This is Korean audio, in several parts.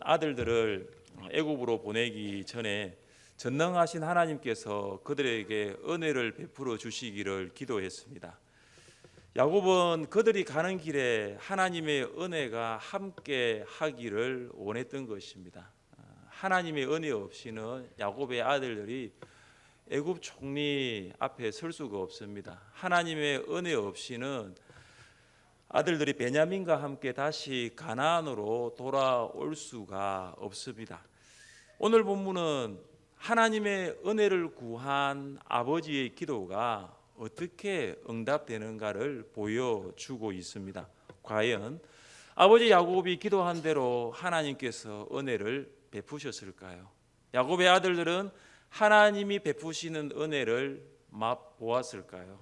아들들을 애굽으로 보내기 전에 전능하신 하나님께서 그들에게 은혜를 베풀어 주시기를 기도했습니다. 야곱은 그들이 가는 길에 하나님의 은혜가 함께 하기를 원했던 것입니다. 하나님의 은혜 없이는 야곱의 아들들이 애굽 총리 앞에 설 수가 없습니다. 하나님의 은혜 없이는 아들들이 베냐민과 함께 다시 가나안으로 돌아올 수가 없습니다. 오늘 본문은 하나님의 은혜를 구한 아버지의 기도가 어떻게 응답되는가를 보여주고 있습니다. 과연 아버지 야곱이 기도한 대로 하나님께서 은혜를 베푸셨을까요? 야곱의 아들들은 하나님이 베푸시는 은혜를 맛보았을까요?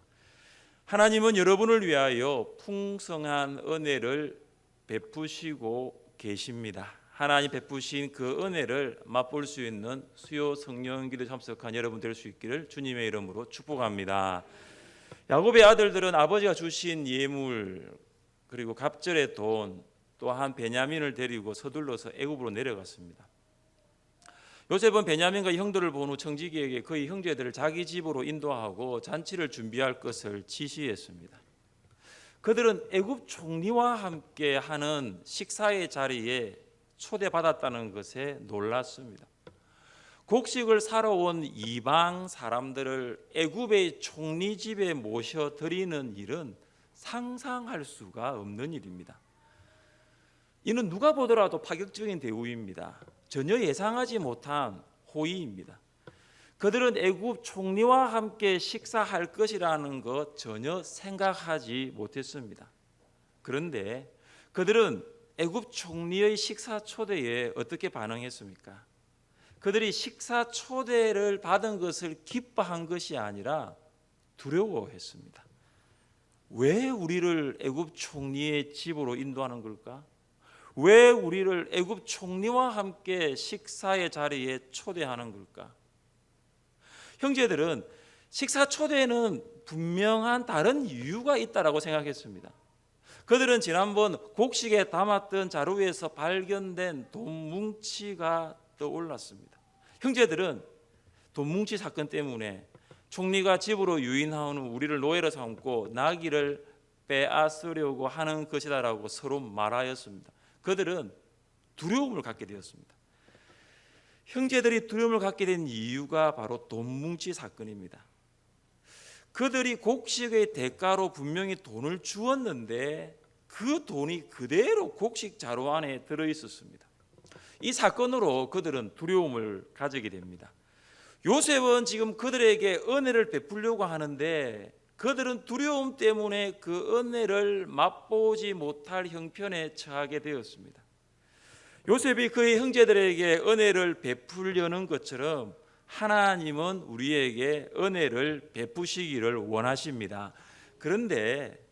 하나님은 여러분을 위하여 풍성한 은혜를 베푸시고 계십니다. 하나님 베푸신 그 은혜를 맛볼 수 있는 수요 성령기도 참석한 여러분 될 수 있기를 주님의 이름으로 축복합니다. 야곱의 아들들은 아버지가 주신 예물 그리고 갑절의 돈 또한 베냐민을 데리고 서둘러서 애굽으로 내려갔습니다. 요셉은 베냐민과 형들을 본 후 청지기에게 그의 형제들을 자기 집으로 인도하고 잔치를 준비할 것을 지시했습니다. 그들은 애굽 총리와 함께 하는 식사의 자리에 초대받았다는 것에 놀랐습니다. 곡식을 사러 온 이방 사람들을 애굽의 총리 집에 모셔 드리는 일은 상상할 수가 없는 일입니다. 이는 누가 보더라도 파격적인 대우입니다. 전혀 예상하지 못한 호의입니다. 그들은 애굽 총리와 함께 식사할 것이라는 것 전혀 생각하지 못했습니다. 그런데 그들은 애굽 총리의 식사 초대에 어떻게 반응했습니까? 그들이 식사 초대를 받은 것을 기뻐한 것이 아니라 두려워했습니다. 왜 우리를 애굽 총리의 집으로 인도하는 걸까? 왜 우리를 애굽 총리와 함께 식사의 자리에 초대하는 걸까? 형제들은 식사 초대에는 분명한 다른 이유가 있다라고 생각했습니다. 그들은 지난번 곡식에 담았던 자루에서 발견된 돈 뭉치가 떠올랐습니다. 형제들은 돈 뭉치 사건 때문에 총리가 집으로 유인하는 우리를 노예로 삼고 나귀를 빼앗으려고 하는 것이다라고 서로 말하였습니다. 그들은 두려움을 갖게 되었습니다. 형제들이 두려움을 갖게 된 이유가 바로 돈 뭉치 사건입니다. 그들이 곡식의 대가로 분명히 돈을 주었는데 그 돈이 그대로 곡식 자루 안에 들어 있었습니다. 이 사건으로 그들은 두려움을 가지게 됩니다. 요셉은 지금 그들에게 은혜를 베풀려고 하는데 그들은 두려움 때문에 그 은혜를 맛보지 못할 형편에 처하게 되었습니다. 요셉이 그의 형제들에게 은혜를 베풀려는 것처럼 하나님은 우리에게 은혜를 베푸시기를 원하십니다. 그런데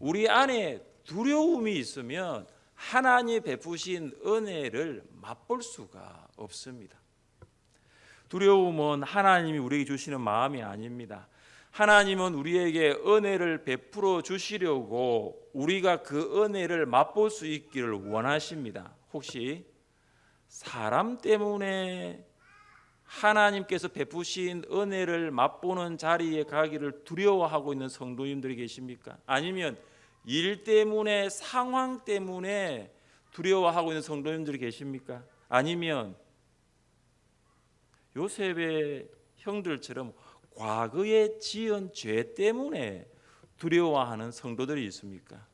우리 안에 두려움이 있으면 하나님 베푸신 은혜를 맛볼 수가 없습니다. 두려움은 하나님이 우리에게 주시는 마음이 아닙니다. 하나님은 우리에게 은혜를 베풀어 주시려고 우리가 그 은혜를 맛볼 수 있기를 원하십니다. 혹시 사람 때문에 하나님께서 베푸신 은혜를 맛보는 자리에 가기를 두려워하고 있는 성도님들이 계십니까? 아니면 일 때문에 상황 때문에 두려워하고 있는 성도님들이 계십니까? 아니면 요셉의 형들처럼 과거에 지은 죄 때문에 두려워하는 성도들이 있습니까?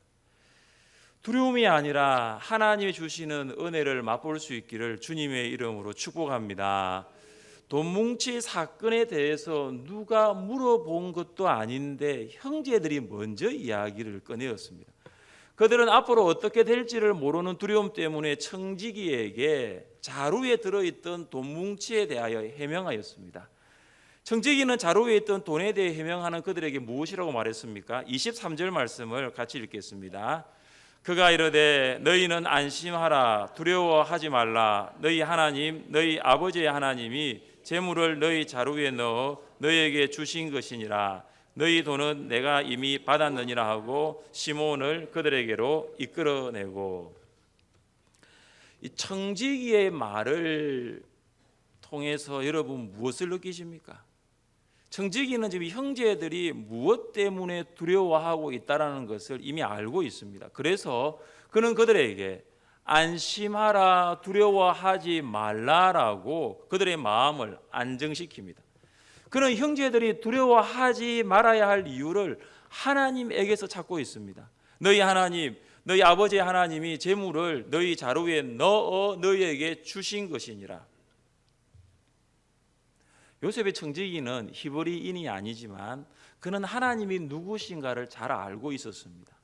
두려움이 아니라 하나님이 주시는 은혜를 맛볼 수 있기를 주님의 이름으로 축복합니다. 돈 뭉치 사건에 대해서 누가 물어본 것도 아닌데 형제들이 먼저 이야기를 꺼내었습니다. 그들은 앞으로 어떻게 될지를 모르는 두려움 때문에 청지기에게 자루에 들어있던 돈 뭉치에 대하여 해명하였습니다. 청지기는 자루에 있던 돈에 대해 해명하는 그들에게 무엇이라고 말했습니까? 23절 말씀을 같이 읽겠습니다. 그가 이르되 너희는 안심하라 두려워하지 말라 너희 하나님 너희 아버지의 하나님이 재물을 너희 자루에 넣어 너희에게 주신 것이니라 너희 돈은 내가 이미 받았느니라 하고 시몬을 그들에게로 이끌어내고 이 청지기의 말을 통해서 여러분 무엇을 느끼십니까? 청지기는 지금 형제들이 무엇 때문에 두려워하고 있다라는 것을 이미 알고 있습니다. 그래서 그는 그들에게 안심하라 두려워하지 말라라고 그들의 마음을 안정시킵니다. 그는 형제들이 두려워하지 말아야 할 이유를 하나님에게서 찾고 있습니다. 너희 하나님, 너희 아버지 하나님이 재물을 너희 자루에 넣어 너희에게 주신 것이니라. 요셉의 청지기는 히브리인이 아니지만 그는 하나님이 누구신가를 잘 알고 있었습니다.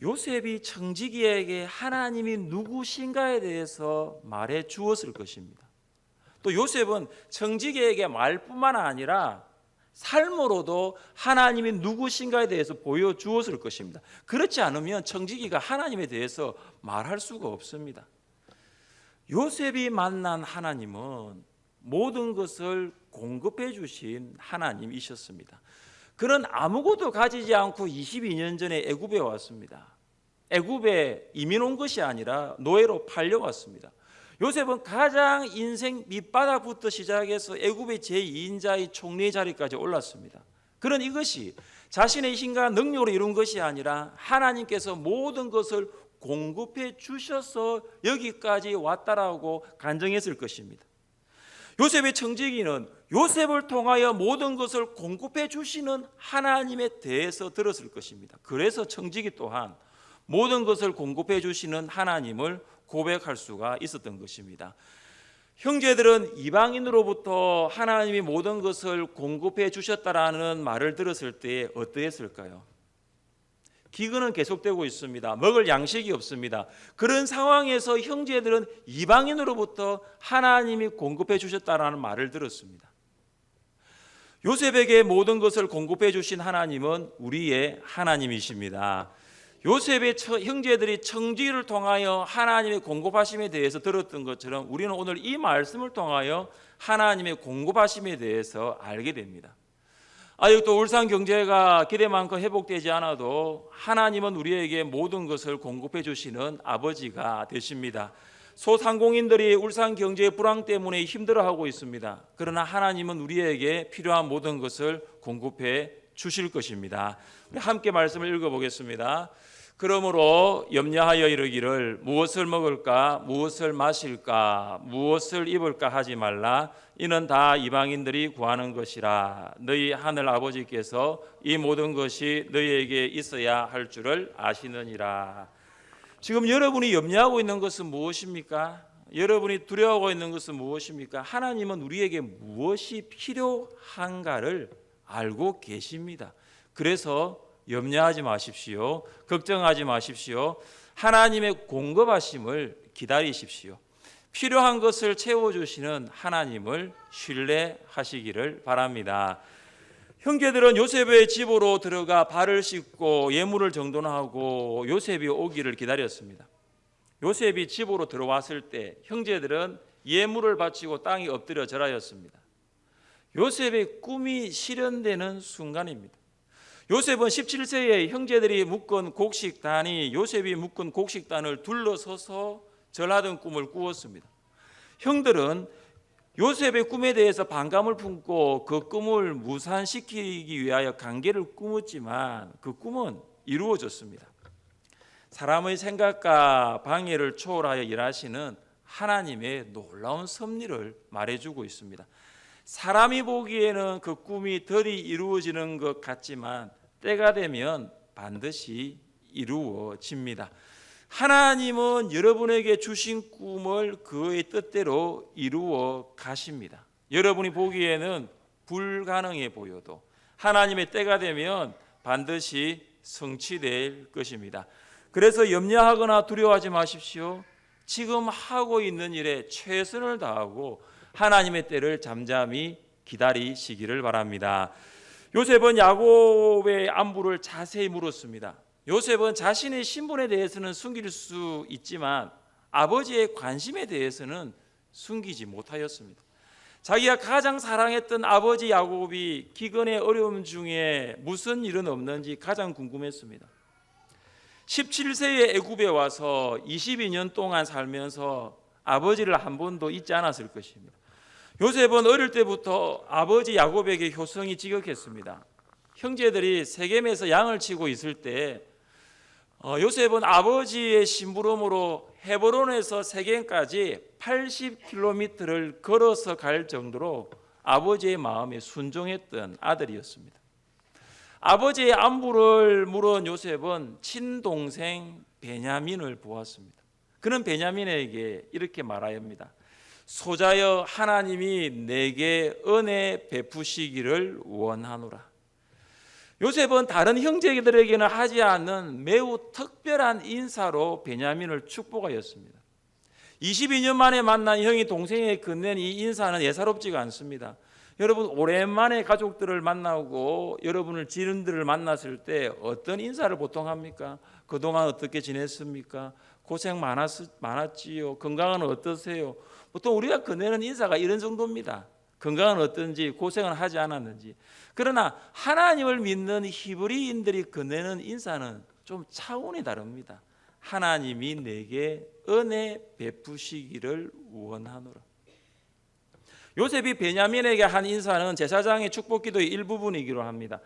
요셉이 청지기에게 하나님이 누구신가에 대해서 말해 주었을 것입니다. 또 요셉은 청지기에게 말뿐만 아니라 삶으로도 하나님이 누구신가에 대해서 보여 주었을 것입니다. 그렇지 않으면 청지기가 하나님에 대해서 말할 수가 없습니다. 요셉이 만난 하나님은 모든 것을 공급해 주신 하나님이셨습니다. 그는 아무것도 가지지 않고 22년 전에 애굽에 왔습니다. 애굽에 이민 온 것이 아니라 노예로 팔려왔습니다. 요셉은 가장 인생 밑바닥부터 시작해서 애굽의 제2인자의 총리 자리까지 올랐습니다. 그런 이것이 자신의 힘과 능력으로 이룬 것이 아니라 하나님께서 모든 것을 공급해 주셔서 여기까지 왔다라고 간증했을 것입니다. 요셉의 청지기는 요셉을 통하여 모든 것을 공급해 주시는 하나님에 대해서 들었을 것입니다. 그래서 청지기 또한 모든 것을 공급해 주시는 하나님을 고백할 수가 있었던 것입니다. 형제들은 이방인으로부터 하나님이 모든 것을 공급해 주셨다라는 말을 들었을 때 어떠했을까요? 기근은 계속되고 있습니다. 먹을 양식이 없습니다. 그런 상황에서 형제들은 이방인으로부터 하나님이 공급해 주셨다라는 말을 들었습니다. 요셉에게 모든 것을 공급해 주신 하나님은 우리의 하나님이십니다. 요셉의 형제들이 청지를 통하여 하나님의 공급하심에 대해서 들었던 것처럼 우리는 오늘 이 말씀을 통하여 하나님의 공급하심에 대해서 알게 됩니다. 아직도 울산 경제가 기대만큼 회복되지 않아도 하나님은 우리에게 모든 것을 공급해 주시는 아버지가 되십니다. 소상공인들이 울산 경제의 불황 때문에 힘들어하고 있습니다. 그러나 하나님은 우리에게 필요한 모든 것을 공급해 주실 것입니다. 함께 말씀을 읽어보겠습니다. 그러므로 염려하여 이르기를 무엇을 먹을까 무엇을 마실까 무엇을 입을까 하지 말라 이는 다 이방인들이 구하는 것이라 너희 하늘 아버지께서 이 모든 것이 너희에게 있어야 할 줄을 아시느니라 지금 여러분이 염려하고 있는 것은 무엇입니까? 여러분이 두려워하고 있는 것은 무엇입니까? 하나님은 우리에게 무엇이 필요한가를 알고 계십니다. 그래서 염려하지 마십시오. 걱정하지 마십시오. 하나님의 공급하심을 기다리십시오. 필요한 것을 채워주시는 하나님을 신뢰하시기를 바랍니다. 형제들은 요셉의 집으로 들어가 발을 씻고 예물을 정돈하고 요셉이 오기를 기다렸습니다. 요셉이 집으로 들어왔을 때 형제들은 예물을 바치고 땅에 엎드려 절하였습니다. 요셉의 꿈이 실현되는 순간입니다. 요셉은 17세에 형제들이 묶은 곡식단이 요셉이 묶은 곡식단을 둘러서서 절하던 꿈을 꾸었습니다. 형들은 요셉의 꿈에 대해서 반감을 품고 그 꿈을 무산시키기 위하여 관계를 꾸었지만 그 꿈은 이루어졌습니다. 사람의 생각과 방해를 초월하여 일하시는 하나님의 놀라운 섭리를 말해주고 있습니다. 사람이 보기에는 그 꿈이 덜이 이루어지는 것 같지만 때가 되면 반드시 이루어집니다. 하나님은 여러분에게 주신 꿈을 그의 뜻대로 이루어 가십니다. 여러분이 보기에는 불가능해 보여도 하나님의 때가 되면 반드시 성취될 것입니다. 그래서 염려하거나 두려워하지 마십시오. 지금 하고 있는 일에 최선을 다하고 하나님의 때를 잠잠히 기다리시기를 바랍니다. 요셉은 야곱의 안부를 자세히 물었습니다. 요셉은 자신의 신분에 대해서는 숨길 수 있지만 아버지의 관심에 대해서는 숨기지 못하였습니다. 자기가 가장 사랑했던 아버지 야곱이 기근의 어려움 중에 무슨 일은 없는지 가장 궁금했습니다. 17세에 애굽에 와서 22년 동안 살면서 아버지를 한 번도 잊지 않았을 것입니다. 요셉은 어릴 때부터 아버지 야곱에게 효성이 지극했습니다. 형제들이 세겜에서 양을 치고 있을 때 어, 요셉은 아버지의 심부름으로 헤브론에서 세겜까지 80km를 걸어서 갈 정도로 아버지의 마음에 순종했던 아들이었습니다. 아버지의 안부를 물은 요셉은 친동생 베냐민을 보았습니다. 그는 베냐민에게 이렇게 말하였습니다. 소자여 하나님이 내게 은혜 베푸시기를 원하노라. 요셉은 다른 형제들에게는 하지 않는 매우 특별한 인사로 베냐민을 축복하였습니다. 22년 만에 만난 형이 동생에게 건넨 이 인사는 예사롭지가 않습니다. 여러분 오랜만에 가족들을 만나고 여러분을 지른들을 만났을 때 어떤 인사를 보통 합니까? 그동안 어떻게 지냈습니까? 고생 많았, 많았지요. 건강은 어떠세요? 보통 우리가 건네는 인사가 이런 정도입니다. 건강은 어떤지 고생은 하지 않았는지. 그러나 하나님을 믿는 히브리인들이 건네는 인사는 좀 차원이 다릅니다. 하나님이 내게 은혜 베푸시기를 원하노라. 요셉이 베냐민에게 한 인사는 제사장의 축복기도의 일부분이기로 합니다.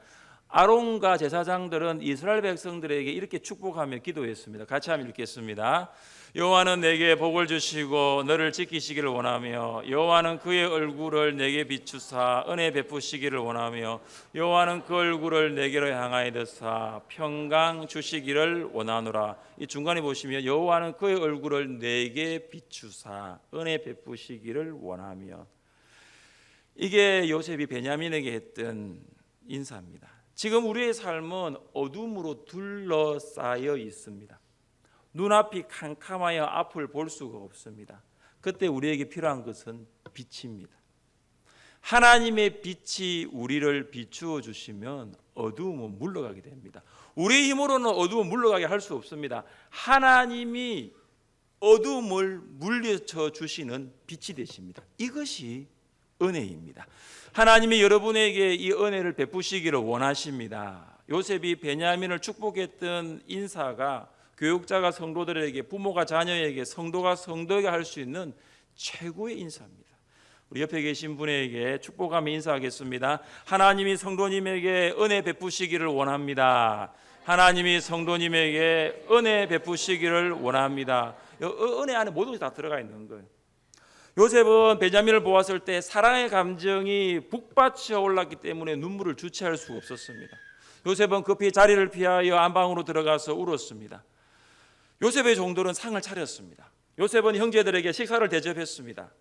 아론과 제사장들은 이스라엘 백성들에게 이렇게 축복하며 기도했습니다. 같이 한번 읽겠습니다. 여호와는 내게 복을 주시고 너를 지키시기를 원하며 여호와는 그의 얼굴을 내게 비추사 은혜 베푸시기를 원하며 여호와는 그 얼굴을 내게로 향하여 드사 평강 주시기를 원하노라. 이 중간에 보시면 여호와는 그의 얼굴을 내게 비추사 은혜 베푸시기를 원하며 이게 요셉이 베냐민에게 했던 인사입니다. 지금 우리의 삶은 어둠으로 둘러싸여 있습니다. 눈앞이 캄캄하여 앞을 볼 수가 없습니다. 그때 우리에게 필요한 것은 빛입니다. 하나님의 빛이 우리를 비추어 주시면 어두움은 물러가게 됩니다. 우리 힘으로는 어두움 물러가게 할 수 없습니다. 하나님이 어두움을 물리쳐 주시는 빛이 되십니다. 이것이 은혜입니다. 하나님이 여러분에게 이 은혜를 베푸시기를 원하십니다. 요셉이 베냐민을 축복했던 인사가 교육자가 성도들에게 부모가 자녀에게 성도가 성도에게 할 수 있는 최고의 인사입니다. 우리 옆에 계신 분에게 축복하며 인사하겠습니다. 하나님이 성도님에게 은혜 베푸시기를 원합니다. 하나님이 성도님에게 은혜 베푸시기를 원합니다. 은혜 안에 모든 것이 다 들어가 있는 거예요. 요셉은 베냐민을 보았을 때 사랑의 감정이 북받쳐 올랐기 때문에 눈물을 주체할 수 없었습니다. 요셉은 급히 자리를 피하여 안방으로 들어가서 울었습니다. 요셉의 종들은 상을 차렸습니다. 요셉은 형제들에게 식사를 대접했습니다.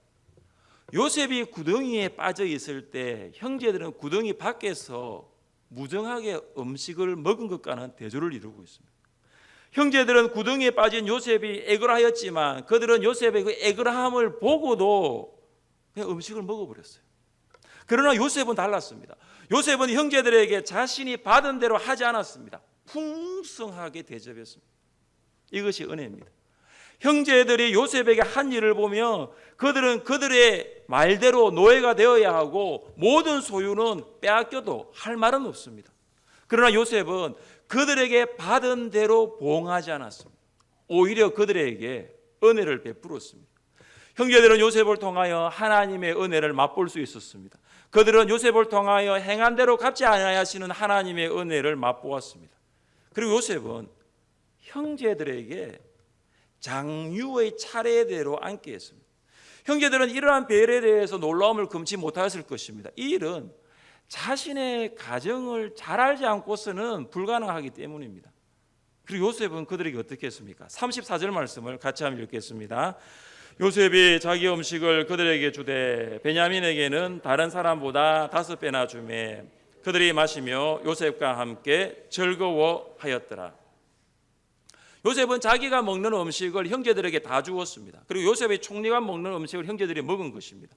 요셉이 구덩이에 빠져 있을 때 형제들은 구덩이 밖에서 무정하게 음식을 먹은 것과는 대조를 이루고 있습니다. 형제들은 구덩이에 빠진 요셉이 애걸하였지만 그들은 요셉의 그 애걸함을 보고도 그냥 음식을 먹어버렸어요. 그러나 요셉은 달랐습니다. 요셉은 형제들에게 자신이 받은 대로 하지 않았습니다. 풍성하게 대접했습니다. 이것이 은혜입니다. 형제들이 요셉에게 한 일을 보며 그들은 그들의 말대로 노예가 되어야 하고 모든 소유는 빼앗겨도 할 말은 없습니다. 그러나 요셉은 그들에게 받은 대로 보응하지 않았습니다. 오히려 그들에게 은혜를 베풀었습니다. 형제들은 요셉을 통하여 하나님의 은혜를 맛볼 수 있었습니다. 그들은 요셉을 통하여 행한 대로 갚지 아니하시는 하나님의 은혜를 맛보았습니다. 그리고 요셉은 형제들에게 장유의 차례대로 앉게 했습니다. 형제들은 이러한 배려에 대해서 놀라움을 금치 못하였을 것입니다. 이 일은 자신의 가정을 잘 알지 않고서는 불가능하기 때문입니다. 그리고 요셉은 그들에게 어떻게 했습니까? 34절 말씀을 같이 한번 읽겠습니다. 요셉이 자기 음식을 그들에게 주되 베냐민에게는 다른 사람보다 다섯 배나 주매 그들이 마시며 요셉과 함께 즐거워하였더라. 요셉은 자기가 먹는 음식을 형제들에게 다 주었습니다. 그리고 요셉의 총리가 먹는 음식을 형제들이 먹은 것입니다.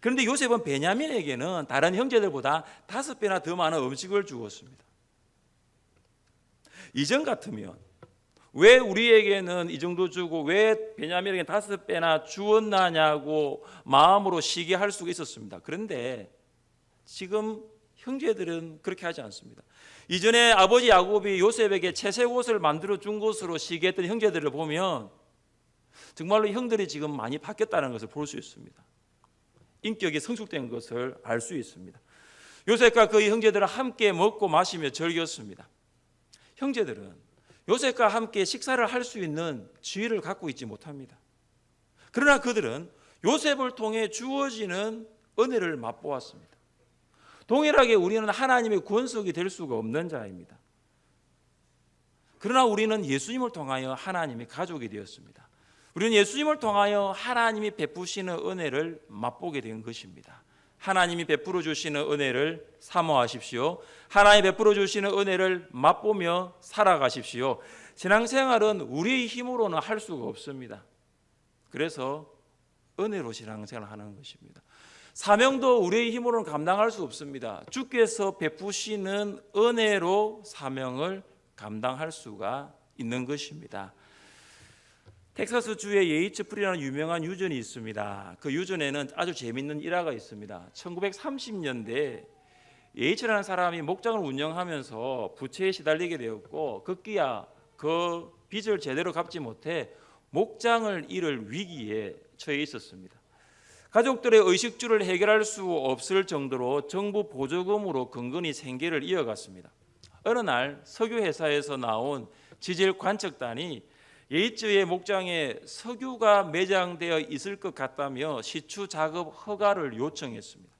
그런데 요셉은 베냐민에게는 다른 형제들보다 다섯 배나 더 많은 음식을 주었습니다. 이전 같으면 왜 우리에게는 이 정도 주고 왜 베냐민에게 다섯 배나 주었나냐고 마음으로 시기할 수가 있었습니다. 그런데 지금 형제들은 그렇게 하지 않습니다. 이전에 아버지 야곱이 요셉에게 채색 옷을 만들어 준 것으로 시기했던 형제들을 보면 정말로 형들이 지금 많이 바뀌었다는 것을 볼 수 있습니다. 인격이 성숙된 것을 알 수 있습니다. 요셉과 그의 형제들은 함께 먹고 마시며 즐겼습니다. 형제들은 요셉과 함께 식사를 할 수 있는 지위를 갖고 있지 못합니다. 그러나 그들은 요셉을 통해 주어지는 은혜를 맛보았습니다. 동일하게 우리는 하나님의 구원석이 될 수가 없는 자입니다. 그러나 우리는 예수님을 통하여 하나님의 가족이 되었습니다. 우리는 예수님을 통하여 하나님이 베푸시는 은혜를 맛보게 된 것입니다. 하나님이 베풀어 주시는 은혜를 사모하십시오. 하나님 베풀어 주시는 은혜를 맛보며 살아가십시오. 신앙생활은 우리의 힘으로는 할 수가 없습니다. 그래서 은혜로 신앙생활을 하는 것입니다. 사명도 우리의 힘으로는 감당할 수 없습니다. 주께서 베푸시는 은혜로 사명을 감당할 수가 있는 것입니다. 텍사스 주에 예이츠 프리라는 유명한 유전이 있습니다. 그 유전에는 아주 재밌는 일화가 있습니다. 1930년대 예이츠라는 사람이 목장을 운영하면서 부채에 시달리게 되었고 급기야 그 빚을 제대로 갚지 못해 목장을 잃을 위기에 처해 있었습니다. 가족들의 의식주를 해결할 수 없을 정도로 정부 보조금으로 근근히 생계를 이어갔습니다. 어느 날 석유 회사에서 나온 지질 관측단이 예이츠의 목장에 석유가 매장되어 있을 것 같다며 시추 작업 허가를 요청했습니다.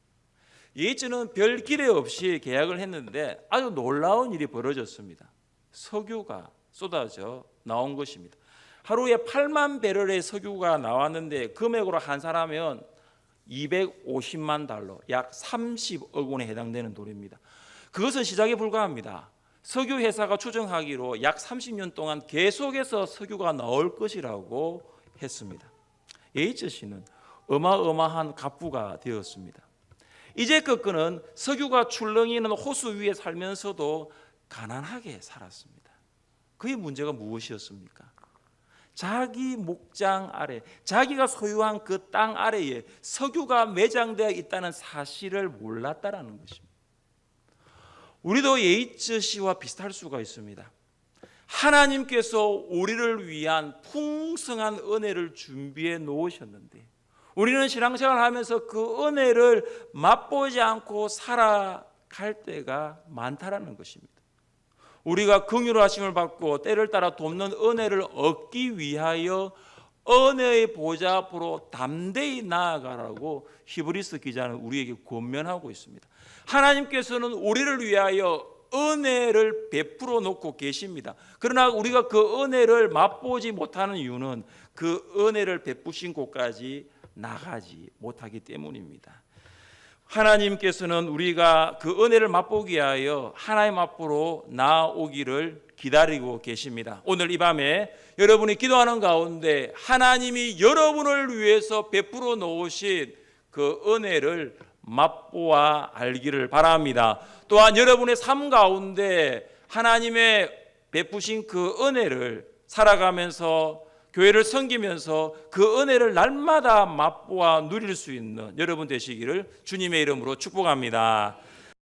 예이츠는 별 기대 없이 계약을 했는데 아주 놀라운 일이 벌어졌습니다. 석유가 쏟아져 나온 것입니다. 하루에 8만 배럴의 석유가 나왔는데 금액으로 환산하면 250만 달러, 약 30억 원에 해당되는 돈입니다. 그것은 시작에 불과합니다. 석유 회사가 추정하기로 약 30년 동안 계속해서 석유가 나올 것이라고 했습니다. 예이츠 씨는 어마어마한 갑부가 되었습니다. 이제껏 그는 석유가 출렁이는 호수 위에 살면서도 가난하게 살았습니다. 그의 문제가 무엇이었습니까? 자기 목장 아래, 자기가 소유한 그 땅 아래에 석유가 매장되어 있다는 사실을 몰랐다라는 것입니다. 우리도 예이츠 씨와 비슷할 수가 있습니다. 하나님께서 우리를 위한 풍성한 은혜를 준비해 놓으셨는데 우리는 신앙생활 하면서 그 은혜를 맛보지 않고 살아갈 때가 많다라는 것입니다. 우리가 긍휼 하심을 받고 때를 따라 돕는 은혜를 얻기 위하여 은혜의 보좌 앞으로 담대히 나아가라고 히브리스 기자는 우리에게 권면하고 있습니다. 하나님께서는 우리를 위하여 은혜를 베풀어 놓고 계십니다. 그러나 우리가 그 은혜를 맛보지 못하는 이유는 그 은혜를 베푸신 곳까지 나가지 못하기 때문입니다. 하나님께서는 우리가 그 은혜를 맛보기 위하여 하나님 앞으로 나오기를 기다리고 계십니다. 오늘 이 밤에 여러분이 기도하는 가운데 하나님이 여러분을 위해서 베풀어 놓으신 그 은혜를 맛보아 알기를 바랍니다. 또한 여러분의 삶 가운데 하나님의 베푸신 그 은혜를 살아가면서 교회를 섬기면서 그 은혜를 날마다 맛보아 누릴 수 있는 여러분 되시기를 주님의 이름으로 축복합니다.